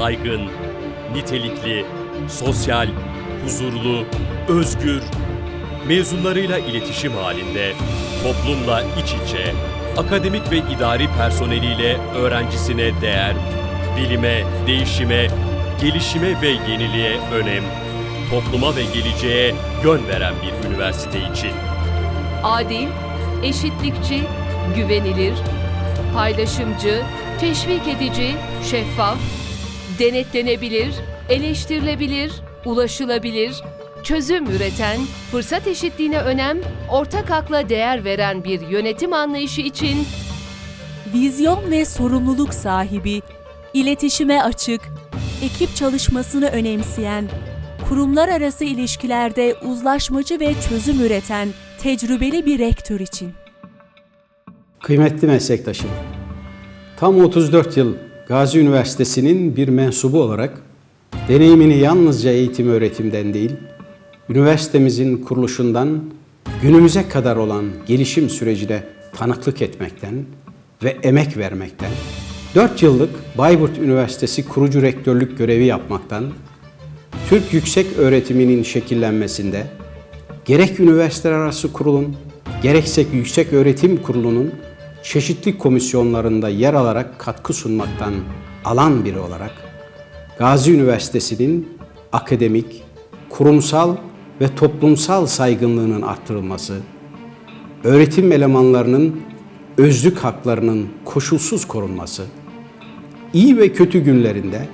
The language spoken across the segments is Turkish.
saygın, nitelikli, sosyal, huzurlu, özgür, mezunlarıyla iletişim halinde, toplumla iç içe, akademik ve idari personeliyle öğrencisine değer, bilime, değişime, gelişime ve yeniliğe önem, topluma ve geleceğe yön veren bir üniversite için. adil, eşitlikçi, güvenilir, paylaşımcı, teşvik edici, şeffaf, denetlenebilir, eleştirilebilir, ulaşılabilir, çözüm üreten, fırsat eşitliğine önem, ortak akla değer veren bir yönetim anlayışı için vizyon ve sorumluluk sahibi, iletişime açık, ekip çalışmasını önemseyen, kurumlar arası ilişkilerde uzlaşmacı ve çözüm üreten tecrübeli bir rektör için. Kıymetli meslektaşım, tam 34 yıl Gazi Üniversitesi'nin bir mensubu olarak deneyimini yalnızca eğitim öğretimden değil, üniversitemizin kuruluşundan günümüze kadar olan gelişim sürecine tanıklık etmekten ve emek vermekten, 4 yıllık Bayburt Üniversitesi kurucu rektörlük görevi yapmaktan, Türk yüksek öğretiminin şekillenmesinde gerek üniversiteler arası kurulun, gerekse yüksek öğretim kurulunun çeşitli komisyonlarında yer alarak katkı sunmaktan alan biri olarak Gazi Üniversitesi'nin akademik, kurumsal ve toplumsal saygınlığının arttırılması, öğretim elemanlarının özlük haklarının koşulsuz korunması, iyi ve kötü günlerinde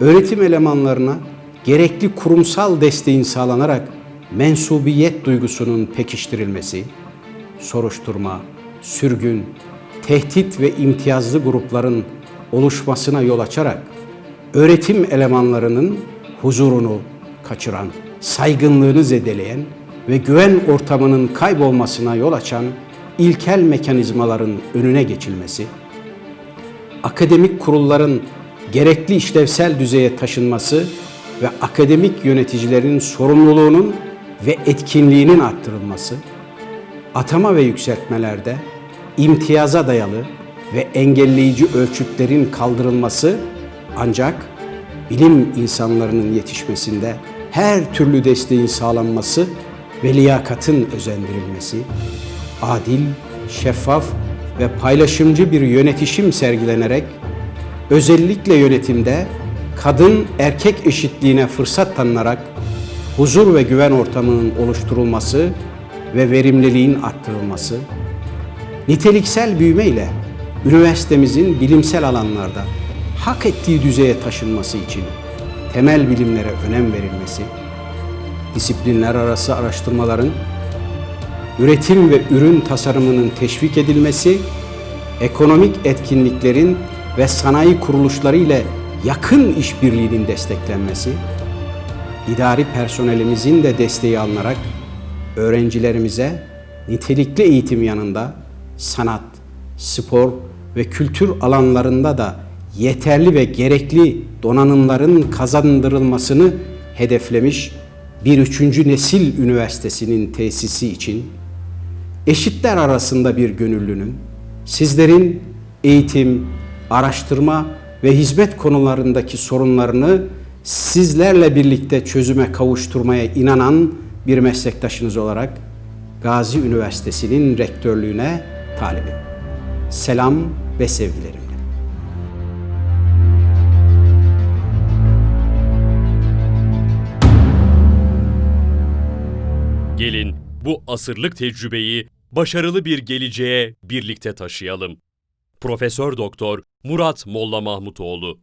öğretim elemanlarına gerekli kurumsal desteğin sağlanarak mensubiyet duygusunun pekiştirilmesi, soruşturma, sürgün, tehdit ve imtiyazlı grupların oluşmasına yol açarak öğretim elemanlarının huzurunu kaçıran, saygınlığını zedeleyen ve güven ortamının kaybolmasına yol açan ilkel mekanizmaların önüne geçilmesi, akademik kurulların gerekli işlevsel düzeye taşınması ve akademik yöneticilerin sorumluluğunun ve etkinliğinin arttırılması, atama ve yükseltmelerde imtiyaza dayalı ve engelleyici ölçütlerin kaldırılması ancak bilim insanlarının yetişmesinde her türlü desteğin sağlanması ve liyakatın özendirilmesi, adil, şeffaf ve paylaşımcı bir yönetişim sergilenerek özellikle yönetimde kadın erkek eşitliğine fırsat tanınarak huzur ve güven ortamının oluşturulması ve verimliliğin arttırılması, niteliksel büyüme ile üniversitemizin bilimsel alanlarda hak ettiği düzeye taşınması için temel bilimlere önem verilmesi, disiplinler arası araştırmaların üretim ve ürün tasarımının teşvik edilmesi, ekonomik etkinliklerin ve sanayi kuruluşları ile yakın işbirliğinin desteklenmesi, idari personelimizin de desteği alınarak öğrencilerimize nitelikli eğitim yanında sanat, spor ve kültür alanlarında da yeterli ve gerekli donanımların kazandırılmasını hedeflemiş bir üçüncü nesil üniversitesinin tesisi için eşitler arasında bir gönüllünün sizlerin eğitim, araştırma ve hizmet konularındaki sorunlarını sizlerle birlikte çözüme kavuşturmaya inanan bir meslektaşınız olarak Gazi Üniversitesi'nin rektörlüğüne talibim. Selam ve sevgilerimle. Gelin bu asırlık tecrübeyi başarılı bir geleceğe birlikte taşıyalım. Profesör Doktor Murat Molla Mahmutoğlu